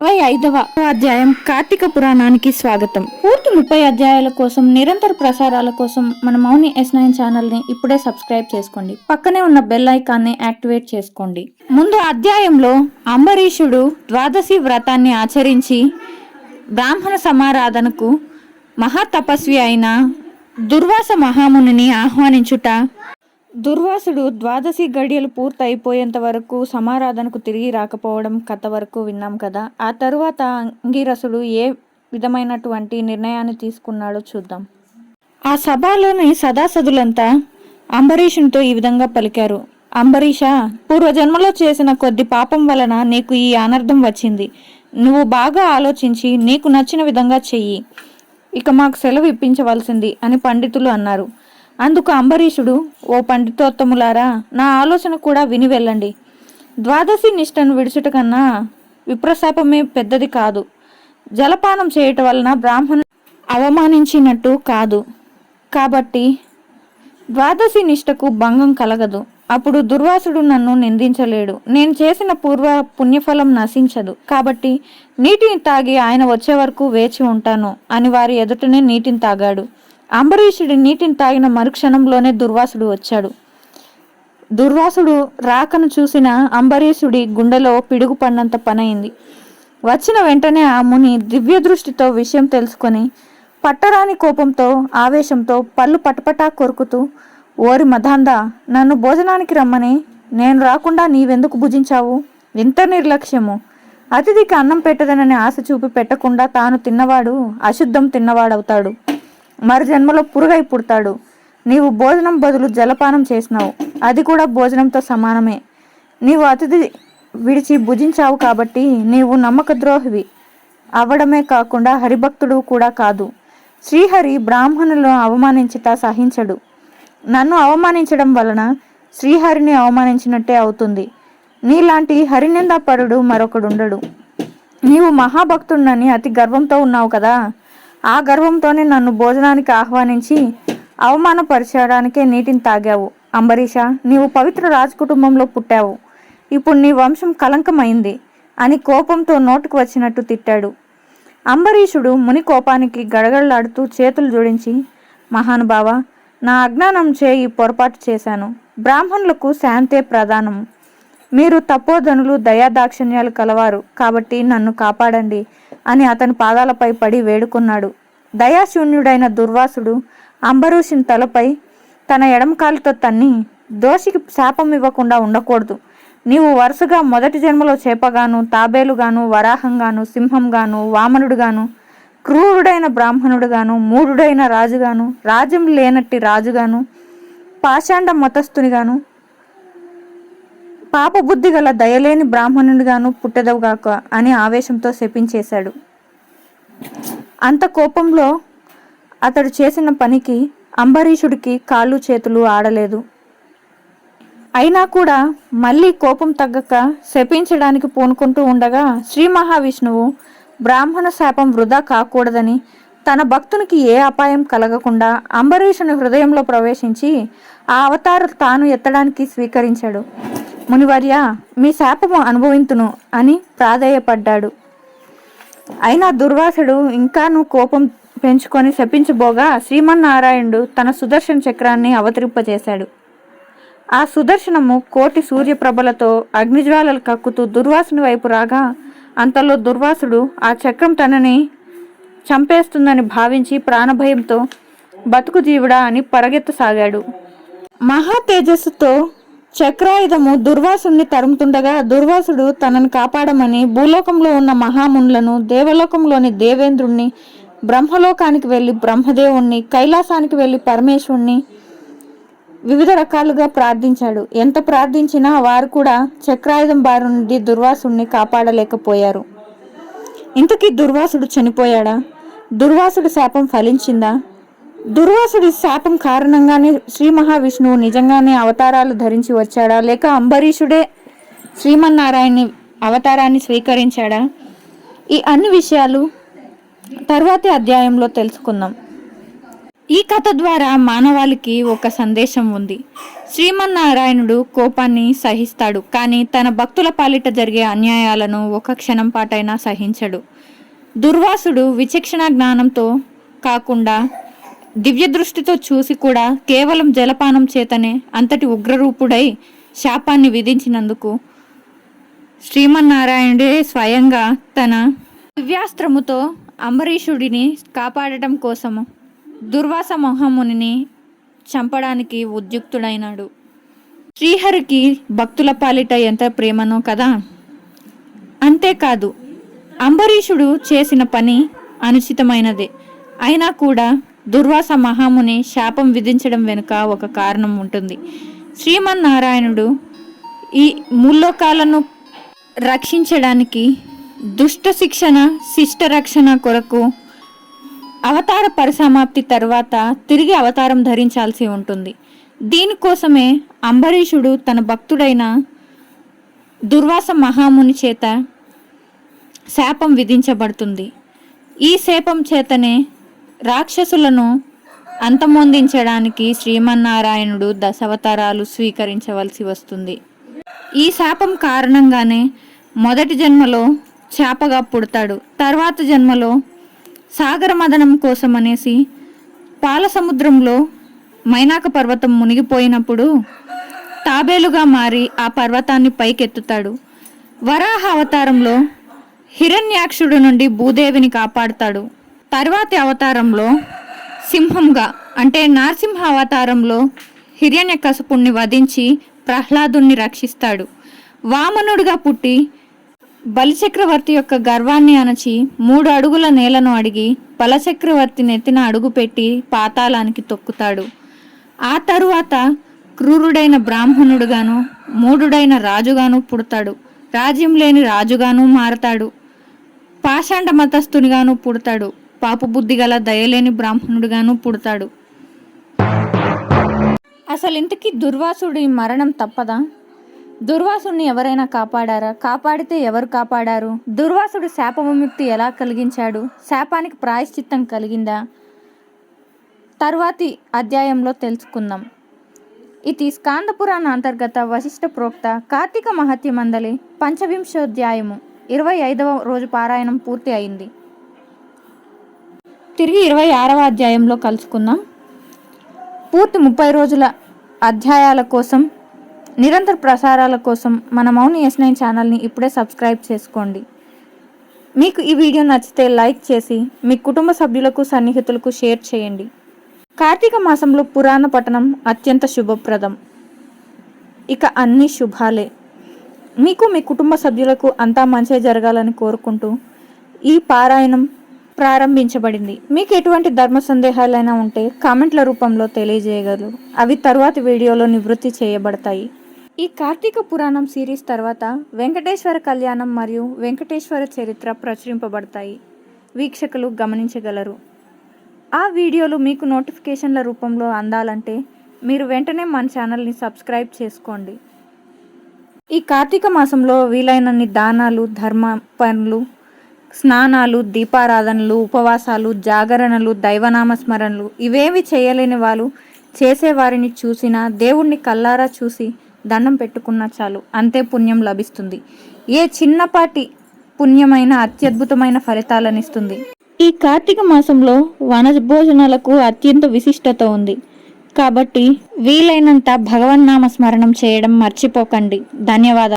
ఇరవై ఐదవ అధ్యాయం కార్తీక పురాణానికి స్వాగతం. పూర్తి ముప్పై అధ్యాయాల కోసం నిరంతర ప్రసారాల కోసం మన మౌని ఎస్ నైన్ ఛానల్ని ఇప్పుడే సబ్స్క్రైబ్ చేసుకోండి. పక్కనే ఉన్న బెల్ ఐకాన్ని యాక్టివేట్ చేసుకోండి. ముందు అధ్యాయంలో అంబరీషుడు ద్వాదశి వ్రతాన్ని ఆచరించి బ్రాహ్మణ సమారాధనకు మహాతపస్వి అయిన దుర్వాస మహామునిని ఆహ్వానించుట దుర్వాసుడు ద్వాదశి గడియలు పూర్తయిపోయేంత వరకు సమారాధనకు తిరిగి రాకపోవడం కథ వరకు విన్నాం కదా. ఆ తరువాత అంగీరసుడు ఏ విధమైనటువంటి నిర్ణయాన్ని తీసుకున్నాడో చూద్దాం. ఆ సభలోని సదాసదులంతా అంబరీషునితో ఈ విధంగా పలికారు. అంబరీష పూర్వజన్మలో చేసిన కొద్ది పాపం వలన నీకు ఈ అనర్థం వచ్చింది. నువ్వు బాగా ఆలోచించి నీకు నచ్చిన విధంగా చెయ్యి. ఇక మాకు సెలవు ఇప్పించవలసింది అని పండితులు అన్నారు. అందుకు అంబరీషుడు ఓ పండితోత్తములారా నా ఆలోచన కూడా విని వెళ్ళండి. ద్వాదశి నిష్టను విడుచుట కన్నా విప్రశాపమే పెద్దది కాదు. జలపానం చేయటం వలన బ్రాహ్మణు అవమానించినట్టు కాదు. కాబట్టి ద్వాదశి నిష్టకు భంగం కలగదు. అప్పుడు దుర్వాసుడు నన్ను నిందించలేడు. నేను చేసిన పూర్వ పుణ్యఫలం నశించదు. కాబట్టి నీటిని తాగి ఆయన వచ్చే వరకు వేచి ఉంటాను అని వారి ఎదుటనే నీటిని తాగాడు. అంబరీషుడి నీటిని తాగిన మరుక్షణంలోనే దుర్వాసుడు వచ్చాడు. దుర్వాసుడు రాకను చూసిన అంబరీషుడి గుండెలో పిడుగు పడినంత పనైంది. వచ్చిన వెంటనే ఆ ముని దివ్య దృష్టితో విషయం తెలుసుకొని పట్టరాని కోపంతో ఆవేశంతో పళ్ళు పటపటా కొరుకుతూ ఓరి మధాంద నన్ను భోజనానికి రమ్మని. నేను రాకుండా నీవెందుకు భుజించావు? ఇంత నిర్లక్ష్యము. అతిథికి అన్నం పెట్టదనని ఆశ చూపి పెట్టకుండా తాను తిన్నవాడు అశుద్ధం తిన్నవాడవుతాడు. మరు జన్మలో పురుగై పుడతాడు. నీవు భోజనం బదులు జలపానం చేసినావు. అది కూడా భోజనంతో సమానమే. నీవు అతిథి విడిచి భుజించావు కాబట్టి నీవు నమ్మక ద్రోహివి అవ్వడమే కాకుండా హరిభక్తుడు కూడా కాదు. శ్రీహరి బ్రాహ్మణులను అవమానించట సహించడు. నన్ను అవమానించడం వలన శ్రీహరిని అవమానించినట్టే అవుతుంది. నీలాంటి హరినిందాపరుడు మరొకడుండడు. నీవు మహాభక్తుడినని అతి గర్వంతో ఉన్నావు కదా. ఆ గర్వంతోనే నన్ను భోజనానికి ఆహ్వానించి అవమానపరచడానికే నీటిని తాగావు. అంబరీష నీవు పవిత్ర రాజకుటుంబంలో పుట్టావు. ఇప్పుడు నీ వంశం కలంకమైంది అని కోపంతో నోటుకు వచ్చినట్టు తిట్టాడు. అంబరీషుడు ముని కోపానికి గడగడలాడుతూ చేతులు జోడించి మహానుభావ నా అజ్ఞానం చేయి పొరపాటు చేశాను. బ్రాహ్మణులకు శాంతే ప్రధానం. మీరు తపోధనులు దయాదాక్షిణ్యాలు కలవారు కాబట్టి నన్ను కాపాడండి. అని అతని పాదాలపై పడి వేడుకున్నాడు. దయాశూన్యుడైన దుర్వాసుడు అంబరీషుని తలపై తన ఎడమకాలుతో తన్ని దోషికి శాపం ఇవ్వకుండా ఉండకూడదు. నీవు వరుసగా మొదటి జన్మలో చేపగాను తాబేలుగాను వరాహంగాను సింహంగాను వామనుడుగాను క్రూరుడైన బ్రాహ్మణుడుగాను మూఢుడైన రాజుగాను రాజ్యం లేనట్టి రాజుగాను పాషాండ మతస్థునిగాను పాపబుద్ధి గల దయలేని బ్రాహ్మణుడిగాను పుట్టెదవుగాక అని ఆవేశంతో శపించేశాడు. అంత కోపంలో అతడు చేసిన పనికి అంబరీషుడికి కాళ్ళు చేతులు ఆడలేదు. అయినా కూడా మళ్ళీ కోపం తగ్గక శపించడానికి పూనుకుంటూ ఉండగా శ్రీ మహావిష్ణువు బ్రాహ్మణ శాపం వృధా కాకూడదని తన భక్తునికి ఏ అపాయం కలగకుండా అంబరీషుని హృదయంలో ప్రవేశించి ఆ అవతారం తాను ఎత్తడానికి స్వీకరించాడు. మునివర్య మీ శాపము అనుభవింతును అని ప్రాధేయపడ్డాడు. అయినా దుర్వాసుడు ఇంకాను కోపం పెంచుకొని శపించబోగా శ్రీమన్నారాయణుడు తన సుదర్శన చక్రాన్ని అవతరింపజేశాడు. ఆ సుదర్శనము కోటి సూర్యప్రభలతో అగ్నిజ్వాలలు కక్కుతూ దుర్వాసుని వైపు రాగా అంతలో దుర్వాసుడు ఆ చక్రం తనని చంపేస్తుందని భావించి ప్రాణభయంతో బతుకు జీవుడా అని పరగెత్తసాగాడు. మహా తేజస్సుతో చక్రాయుధము దుర్వాసుని తరుముతుండగా దుర్వాసుడు తనను కాపాడమని భూలోకంలో ఉన్న మహామునులను దేవలోకంలోని దేవేంద్రుణ్ణి బ్రహ్మలోకానికి వెళ్ళి బ్రహ్మదేవుణ్ణి కైలాసానికి వెళ్ళి పరమేశ్వరుణ్ణి వివిధ రకాలుగా ప్రార్థించాడు. ఎంత ప్రార్థించినా వారు కూడా చక్రాయుధం బారి నుండి దుర్వాసుడిని కాపాడలేకపోయారు. ఇంతకీ దుర్వాసుడు చనిపోయాడా? దుర్వాసుడు శాపం ఫలించిందా? దుర్వాసుడి శాపం కారణంగానే శ్రీ మహావిష్ణువు నిజంగానే అవతారాలు ధరించి వచ్చాడా? లేక అంబరీషుడే శ్రీమన్నారాయణని అవతారాన్ని స్వీకరించాడా? ఈ అన్ని విషయాలు తర్వాతి అధ్యాయంలో తెలుసుకుందాం. ఈ కథ ద్వారా మానవాళికి ఒక సందేశం ఉంది. శ్రీమన్నారాయణుడు కోపాన్ని సహిస్తాడు కానీ తన భక్తుల పాలిట జరిగే అన్యాయాలను ఒక క్షణం పాటైనా సహించడు. దుర్వాసుడు విచక్షణ జ్ఞానంతో కాకుండా దివ్య దృష్టితో చూసి కూడా కేవలం జలపానం చేతనే అంతటి ఉగ్రరూపుడై శాపాన్ని విధించినందుకు శ్రీమన్నారాయణుడే స్వయంగా తన దివ్యాస్త్రముతో అంబరీషుడిని కాపాడటం కోసము దుర్వాస మొహమునిని చంపడానికి ఉద్యుక్తుడైనాడు. శ్రీహరికి భక్తుల పాలిట ఎంత ప్రేమనో కదా? అంతేకాదు అంబరీషుడు చేసిన పని అనుచితమైనదే. అయినా కూడా దుర్వాస మహాముని శాపం విధించడం వెనుక ఒక కారణం ఉంటుంది. శ్రీమన్నారాయణుడు ఈ ముల్లోకాలను రక్షించడానికి దుష్ట శిక్షణ శిష్ట రక్షణ కొరకు అవతార పరిసమాప్తి తర్వాత తిరిగి అవతారం ధరించాల్సి ఉంటుంది. దీనికోసమే అంబరీషుడు తన భక్తుడైన దుర్వాస మహాముని చేత శాపం విధించబడుతుంది. ఈ శాపం చేతనే రాక్షసులను అంతమొందించడానికి శ్రీమన్నారాయణుడు దశావతారాలు స్వీకరించవలసి వస్తుంది. ఈ శాపం కారణంగానే మొదటి జన్మలో చేపగా పుడతాడు. తర్వాత జన్మలో సాగర మదనం కోసం అనేసి పాల సముద్రంలో మైనాక పర్వతం మునిగిపోయినప్పుడు తాబేలుగా మారి ఆ పర్వతాన్ని పైకెత్తుతాడు. వరాహ అవతారంలో హిరణ్యాక్షుడు నుండి భూదేవిని కాపాడుతాడు. తర్వాతి అవతారంలో సింహంగా అంటే నారసింహ అవతారంలో హిరణ్యకశపుణ్ణి వధించి ప్రహ్లాదుణ్ణి రక్షిస్తాడు. వామనుడిగా పుట్టి బలిచక్రవర్తి యొక్క గర్వాన్ని అణచి మూడు అడుగుల నేలను అడిగి బలచక్రవర్తి నెత్తిన అడుగుపెట్టి పాతాళానికి తొక్కుతాడు. ఆ తరువాత క్రూరుడైన బ్రాహ్మణుడుగాను మూడుడైన రాజుగాను పుడతాడు. రాజ్యం లేని రాజుగాను మారతాడు. పాషాండ మతస్థునిగాను పుడతాడు. పాపబుద్ధి గల దయలేని బ్రాహ్మణుడిగాను పుడతాడు. అసలు ఇంతకీ దుర్వాసుడి మరణం తప్పదా? దుర్వాసుడిని ఎవరైనా కాపాడారా? కాపాడితే ఎవరు కాపాడారు? దుర్వాసుడు శాప విముక్తి ఎలా కలిగించాడు? శాపానికి ప్రాయశ్చిత్తం కలిగిందా? తర్వాతి అధ్యాయంలో తెలుసుకుందాం. ఇది స్కాంద పురాణ అంతర్గత వశిష్ఠ ప్రోక్త కార్తీక మహత్య మందలి పంచవింశోధ్యాయము ఇరవై ఐదవ రోజు పారాయణం పూర్తి అయింది. తిరిగి ఇరవై ఆరవ అధ్యాయంలో కలుసుకుందాం. పూర్తి ముప్పై రోజుల అధ్యాయాల కోసం నిరంతర ప్రసారాల కోసం మన మౌని ఎస్ నైన్ ఛానల్ని ఇప్పుడే సబ్స్క్రైబ్ చేసుకోండి. మీకు ఈ వీడియో నచ్చితే లైక్ చేసి మీ కుటుంబ సభ్యులకు సన్నిహితులకు షేర్ చేయండి. కార్తీక మాసంలో పురాణ పఠనం అత్యంత శుభప్రదం. ఇక అన్ని శుభాలే. మీకు మీ కుటుంబ సభ్యులకు అంతా మంచిగా జరగాలని కోరుకుంటూ ఈ పారాయణం ప్రారంభించబడింది. మీకు ఎటువంటి ధర్మ సందేహాలైనా ఉంటే కామెంట్ల రూపంలో తెలియజేయగలరు. అవి తరువాతి వీడియోలో నివృత్తి చేయబడతాయి. ఈ కార్తీక పురాణం సిరీస్ తర్వాత వెంకటేశ్వర కళ్యాణం మరియు వెంకటేశ్వర చరిత్ర ప్రచురింపబడతాయి. వీక్షకులు గమనించగలరు. ఆ వీడియోలు మీకు నోటిఫికేషన్ల రూపంలో అందాలంటే మీరు వెంటనే మన ఛానల్ని సబ్స్క్రైబ్ చేసుకోండి. ఈ కార్తీక మాసంలో వీలైనన్ని దానాలు ధర్మ పనులు స్నానాలు దీపారాధనలు ఉపవాసాలు జాగరణలు దైవనామ స్మరణలు ఇవేవి చేయలేని వాళ్ళు చేసేవారిని చూసినా దేవుణ్ణి కల్లారా చూసి దండం పెట్టుకున్నా చాలు. అంతే పుణ్యం లభిస్తుంది. ఏ చిన్నపాటి పుణ్యమైన అత్యద్భుతమైన ఫలితాలనిస్తుంది. ఈ కార్తీక మాసంలో వనభోజనాలకు అత్యంత విశిష్టత ఉంది. కాబట్టి వీలైనంత భగవన్నామ స్మరణం చేయడం మర్చిపోకండి. ధన్యవాదాలు.